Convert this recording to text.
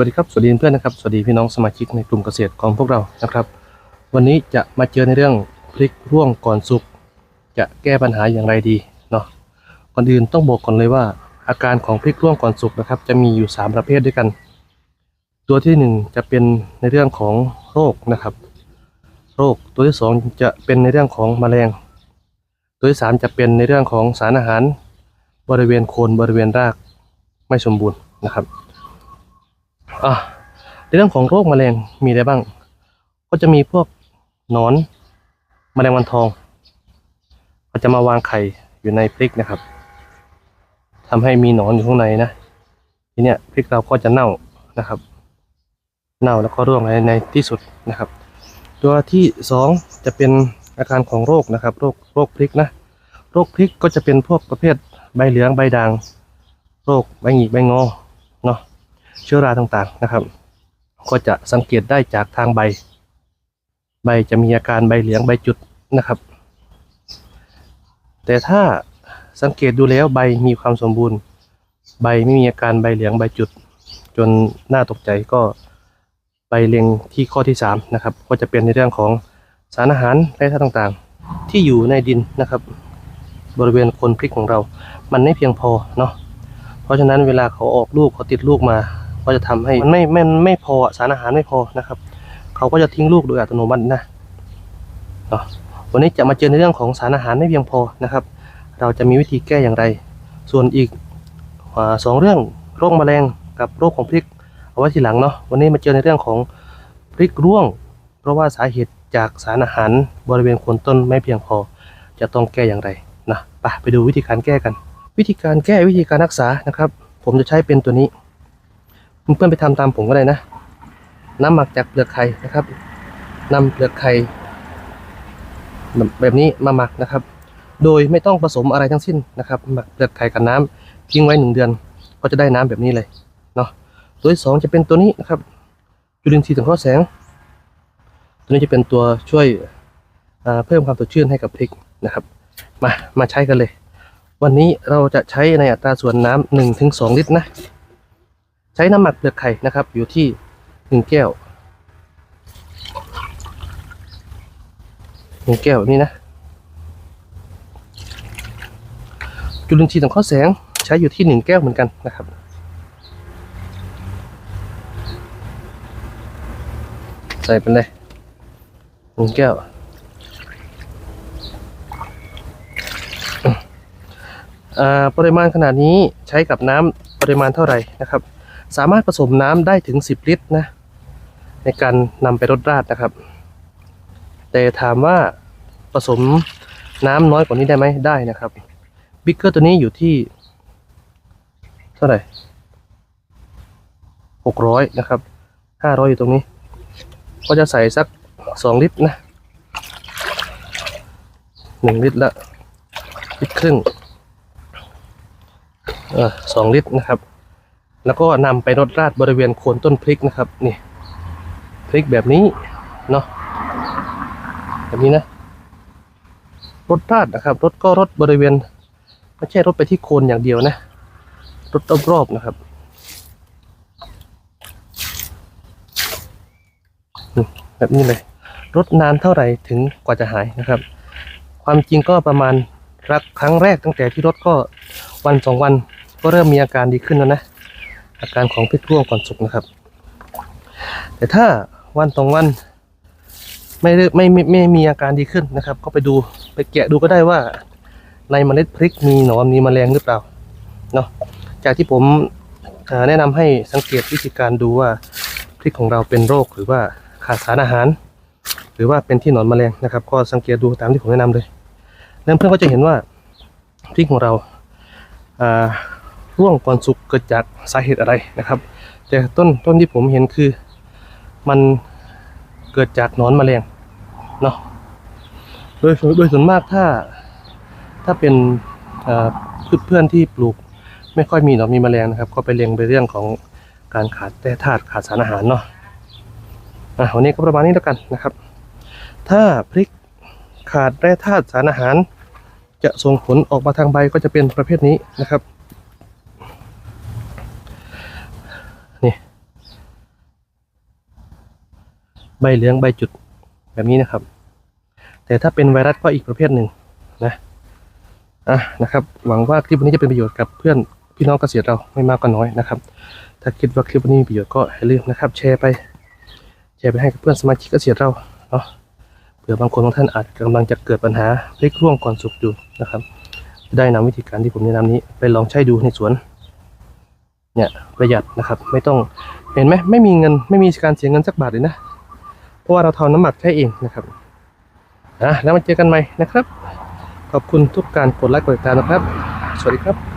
วัสดีครับ สวัสดีเพื่อนนะครับ สวัสดีพี่น้องสมาชิกในกลุ่มเกษตรของพวกเรานะครับ วันนี้จะมาเจอในเรื่องพริกร่วงก่อนสุก จะแก้ปัญหาอย่างไรดีเนาะ ก่อนอื่นต้องบอกก่อนเลยว่า อาการของพริกร่วงก่อนสุกนะครับ จะมีอยู่ 3 ประเภทด้วยกัน ตัวที่ 1 จะเป็นในเรื่องของโรคนะครับ โรค ตัวที่ 2 จะเป็นในเรื่องของแมลง ตัวที่ 3 จะเป็นในเรื่องของสารอาหาร บริเวณโคนบริเวณรากไม่สมบูรณ์นะครับ ในเรื่องของโรคแมลงมีอะไรบ้าง ก็จะมีพวกหนอนแมลงวันทองมันจะมาวางไข่อยู่ในพริกนะครับทำให้มีหนอนอยู่ข้างในนะทีเนี้ยพริกเราก็จะเน่านะครับ เน่าแล้วก็ร่วงในในที่สุดนะครับ ตัวที่สองจะเป็นอาการของโรคนะครับ โรคโรคพริกนะโรคพริกก็จะเป็นพวกประเภทใบเหลืองใบด่าง โรคใบหงิกใบงอ เชื้อราต่างๆนะครับ ก็จะสังเกตได้จากทางใบ ใบจะมีอาการใบเหลืองใบจุดนะครับ แต่ถ้าสังเกตดูแล้วใบมีความสมบูรณ์ ใบไม่มีอาการใบเหลืองใบจุด จนน่าตกใจก็ใบเล็งที่ข้อที่3นะครับก็จะเป็นในเรื่องของสารอาหารและธาตุต่างๆ ที่อยู่ในดินนะครับ บริเวณคนพริกของเรา มันไม่เพียงพอเนาะเพราะฉะนั้นเวลาเขาออกลูกเขาติดลูกมา ก็จะทำให้มันไม่ไม่ไม่พอสารอาหารไม่พอนะครับ เขาก็จะทิ้งลูกโดยอัตโนมัตินะเนาะวันนี้จะมาเจอในเรื่องของสารอาหารไม่เพียงพอนะครับ เราจะมีวิธีแก้อย่างไร ส่วนอีกอสองเรื่องโรคแมลงกับโรคของพริกเอาไว้ทีหลังเนาะวันนี้มาเจอในเรื่องของพริกร่วง เพราะว่าสาเหตุจากสารอาหารบริเวณโคนต้นไม่เพียงพอ จะต้องแก้อย่างไรนะไปไปดูวิธีการแก้กัน วิธีการแก้วิธีการรักษานะครับ ผมจะใช้เป็นตัวนี้ เพื่อนไปทำตามผมก็ได้นะ น้ำหมักจากเปลือกไข่นะครับนำเปลือกไข่แบบนี้มาหมักนะครับ โดยไม่ต้องผสมอะไรทั้งสิ้นนะครับ หมักเปลือกไข่กับน้ำทิ้งไว้หนึ่งเดือน ก็จะได้น้ำแบบนี้เลยเนาะตัวที่สองจะเป็นตัวนี้นะครับ จุลินทรีย์สังเคราะห์แสง ตัวนี้จะเป็นตัวช่วยเพิ่มความสดชื่นให้กับพริกนะครับ มามาใช้กันเลย วันนี้เราจะใช้ในอัตราส่วนน้ำหนึ่งถึงสองลิตรนะ ใช้น้ำหมักเปลือกไข่นะครับ อยู่ที่หนึ่งแก้วหนึ่งแก้วนี้นะ จุลินทรีย์สังเคราะห์แสงใช้อยู่ที่หนึ่งแก้วเหมือนกันนะครับใส่ไปเลยหนึ่งแก้วอ่าปริมาณขนาดนี้ใช้กับน้ำปริมาณเท่าไหร่นะครับ สามารถผสมน้ำได้ถึง 10 ลิตรนะ ในการนำไปรดราดนะครับ แต่ถามว่าผสมน้ำน้อยกว่านี้ได้ไหมได้นะครับบิ๊กเกอร์ตัวนี้อยู่ที่ เท่าไหร่600นะครับ500อยู่ตรงนี้ ก็จะใส่สัก2ลิตรนะ1ลิตรละลิตรครึ่งเออสองลิตรนะครับ แล้วก็นำไปรดราดบริเวณโคนต้นพริกนะครับนี่พริกแบบนี้เนาะแบบนี้นะรดราดนะครับรดก็รดบริเวณไม่ใช่รดไปที่โคนอย่างเดียวนะรดรอบๆนะครับแบบนี้เลยรดนานเท่าไหร่ถึงกว่าจะหายนะครับ ความจริงก็ประมาณรักครั้งแรกตั้งแต่ที่รถก็วันสองวันก็เริ่มมีอาการดีขึ้นแล้วนะ อาการของพริกร่วงก่อนสุกนะครับ แต่ถ้าวันสองวันไม่เริ่มไม่ไม่ไม่มีอาการดีขึ้นนะครับ ก็ไปดูไปแกะดูก็ได้ว่า ในเมล็ดพริกมีหนอนมีแมลงหรือเปล่าเนาะจากที่ผมแนะนำให้สังเกตวิธีการดูว่าพริกของเราเป็นโรคหรือว่าขาดสารอาหาร หรือว่าเป็นที่หนอนแมลงนะครับ ก็สังเกตดูตามที่ผมแนะนำเลยแล้วเพื่อนก็จะเห็นว่าพริกของเราอ่า ร่วงก่อนสุกเกิดจากสาเหตุอะไรนะครับ แต่ต้นต้นที่ผมเห็นคือมันเกิดจากหนอนมแมลงเนาะโดยโดยส่วนมากถ้าถ้าเป็นพืชเพื่อนที่ปลูกไม่ค่อยมีหนอนมีมแมลงนะครับ ก็ไปเรียงไปเรื่องของการขาดแร่ธาตุขาดสารอาหารเนาะอะวันนี้ก็ประมาณนี้แล้วกันนะครับ ถ้าพริกขาดแร่ธาตุสารอาหาร จะส่งผลออกมาทางใบก็จะเป็นประเภทนี้นะครับ ใบเหลืองใบจุดแบบนี้นะครับ แต่ถ้าเป็นไวรัสก็อีกประเภทหนึ่งนะอะนะครับ หวังว่าคลิปวันนี้จะเป็นประโยชน์กับเพื่อนพี่น้องเกษตรเราไม่มากก็น้อยนะครับ ถ้าคิดว่าคลิปวันนี้มีประโยชน์ก็อย่าลืมนะครับ แชร์ไป แชร์ไปให้กับเพื่อนสมาชิกเกษตรเราเนาะเผื่อบางคนของท่านอาจกำลังจะเกิดปัญหาพลิกร่วงก่อนสุกอยู่นะครับได้นำวิธีการที่ผมแนะนำนี้ไปลองใช้ดูในสวน เนี่ยประหยัดนะครับ ไม่ต้องเห็นไหมไม่มีเงินไม่มีการเสียเงินสักบาทเลยนะ ราะว่าเราทำน้ำหมักใช้เองนะครับนะแล้วมาเจอกันใหม่นะครับ ขอบคุณทุกการกดไลค์กดติดตามนะครับ สวัสดีครับ